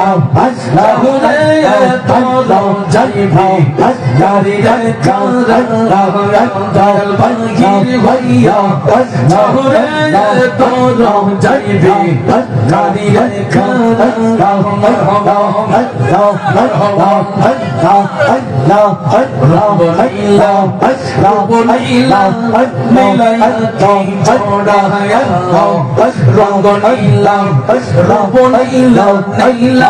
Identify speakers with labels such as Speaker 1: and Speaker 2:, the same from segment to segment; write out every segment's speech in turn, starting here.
Speaker 1: রঙ্গ নীলাম রব নীলাম নীলায়াক্ষী জোড়া মিলন মেলে জয়াতে তোর প্রেম গুণ পুরারে তোর যাইবি করিলে খান দয়াল মাহির হইয়া চাহুরে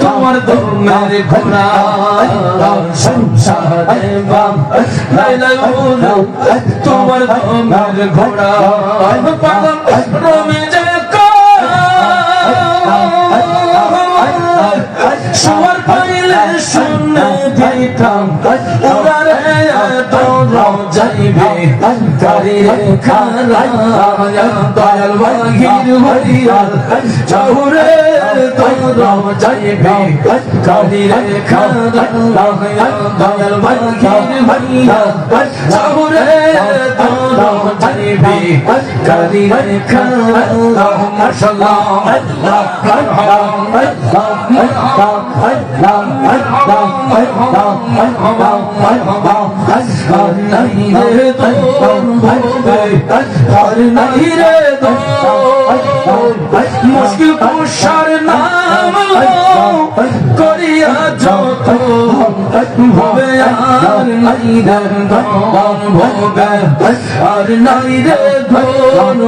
Speaker 1: তোমার দমের ঘোড়া সংসারে তোমার দমের ঘোড়া সবার পাইলে শুনে দিতাম উড়ারে তোর যাইবে কারিরে খারায় দয়াল বাহির হরিয়াল চাহুরে তোর যাইবে কারিরে খারায় দয়াল বাহির হরিয়াল চাহুরে তোর যাইবে কারিরে খারায় মাশাআল্লাহ মুশকিল কুশার নাম করিয়া যত ভবে আর নাই রে ধন ভবে আর নাই রে ধন ভবে আর নাই রে ধন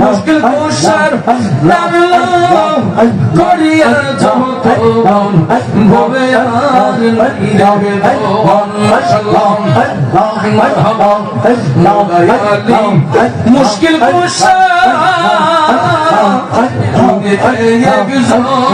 Speaker 1: মুশকিল কুশার নাম করিয়া যত ভবে আর নাই রে ধন মাশাআল্লাহ মারহাবা মুশকিল কুশা মুশকিল কুশা তিনে এক সেইটা মেরে দুহাই দিলে ঘুরা যায় সমবে আর নাই রে ধন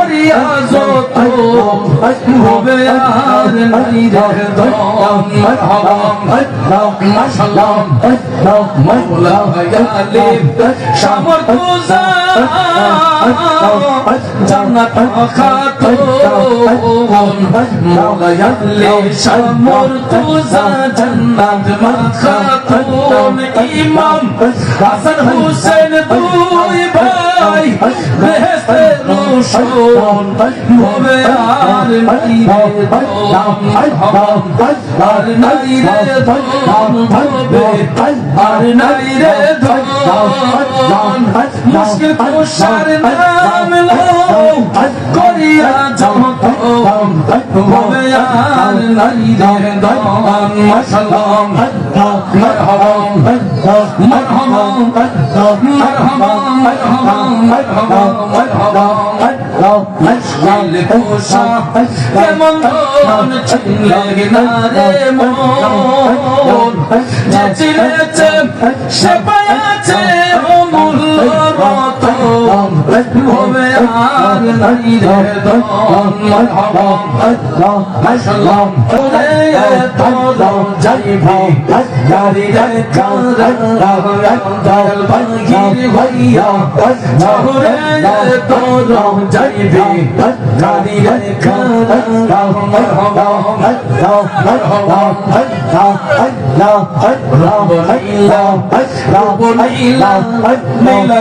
Speaker 1: জান্নাত ইমাম হাসান হোসেন দুই ভাই বেহেশতে রোশন হবে আর নাই রে ধন আর নাই রে ধন হবে আর নাই রে ধন মুশকিল কুশার নাম লো করিয়া যত হবে আর নাই রে ধন মাশাআল্লাহ কেমন চিনলে না রে মন যে সে পায়াছে অমূল্য রতন হবে নাই রে ধন মারহাবা মাশাআল্লাহ ওরে তোর যাইবি গাড়ি রে কারার দল বাহির হইয়া চাহুরে তোর যাইবি গাড়ি রে কারার মারহাবা মারহাবা রব নীলা রব নীলা নীলা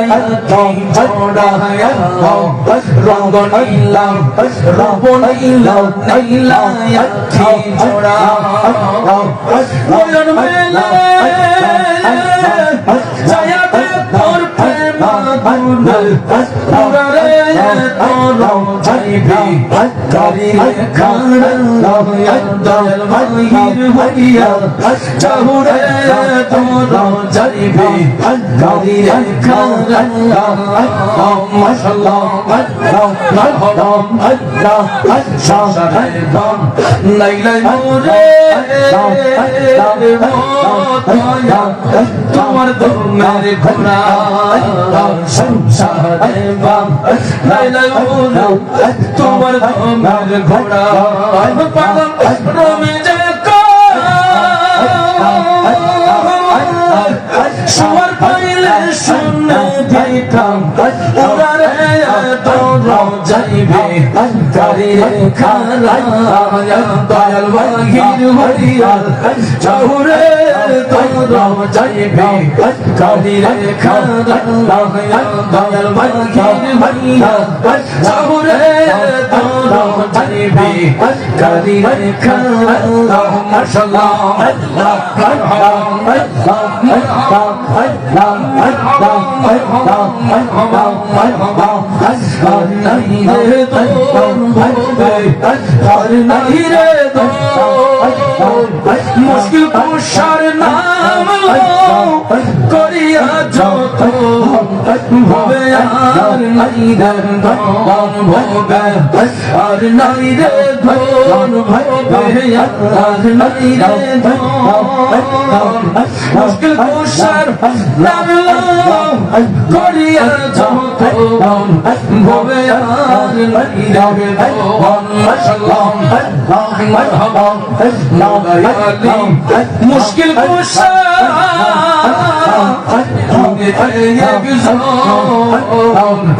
Speaker 1: কি জোড়া রব অঙ্গ নীলাম রূপ নীলাম নীলাম আখি জোড়া প্রেম আগুন তোমার দমের ঘোড়া সংসারে বাম। তোমার ঘোড়া রমে যে সবার পাইলে শুনে দিতাম ওরারে তোর যাইবে কারি খারায় দয়াল বাহির হরিয়াল চাহুরে তোর যাইবে কারি খারায় দয়াল বাহির হরিয়াল চাহুরে তোর যাইবে কারি খারায় মাশাআল্লাহ মুশকিল কুশার নাম করিয়া যত ভবে আর নাই রে ধন ভবে আর নাই রে মুশকিল কুশার নাম করিয়া যত হবে আর নাই রে ধন মুশকিল মুশকিল দুহাই দিলে ঘুরা যায় সময় হবে আর নাই রে ধন মাশাআল্লাহ আর নাই রে ধন হবে আর নাই রে ধন মুশকিল কুশার নাম করিয়া হবে আর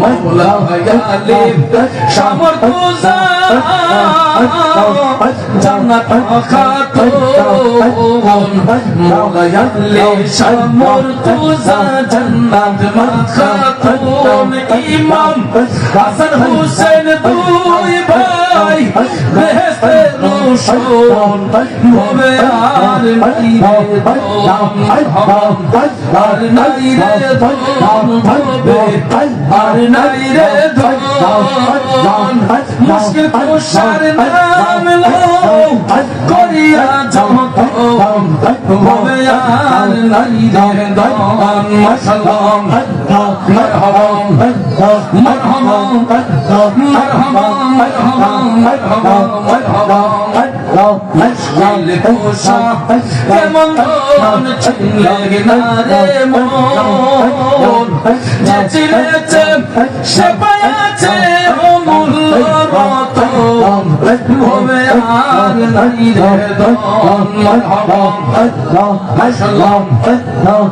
Speaker 1: মাওলা ইয়ালি সামর্থ্য জান্নাত খাতুন মাওলা ইয়ালি সামর্থ্য জান্নাত খাতুন ইমাম হাসান হুসেন দুই ভাই বেহেশতে রোশন হবে আর নাই রে ধন আর নাই রে ধন। হবে আর নাই রে ধন মুশকিল কুশার নাম লো করিয়া যত হবে আর নাই রে ধন মাশাআল্লাহ মারহাবা মারহাবা মারহাবা মারহাবা মারহাবা মারহাবা মুশকিল কুশা কেমন ধন চিনলে না রে মন যে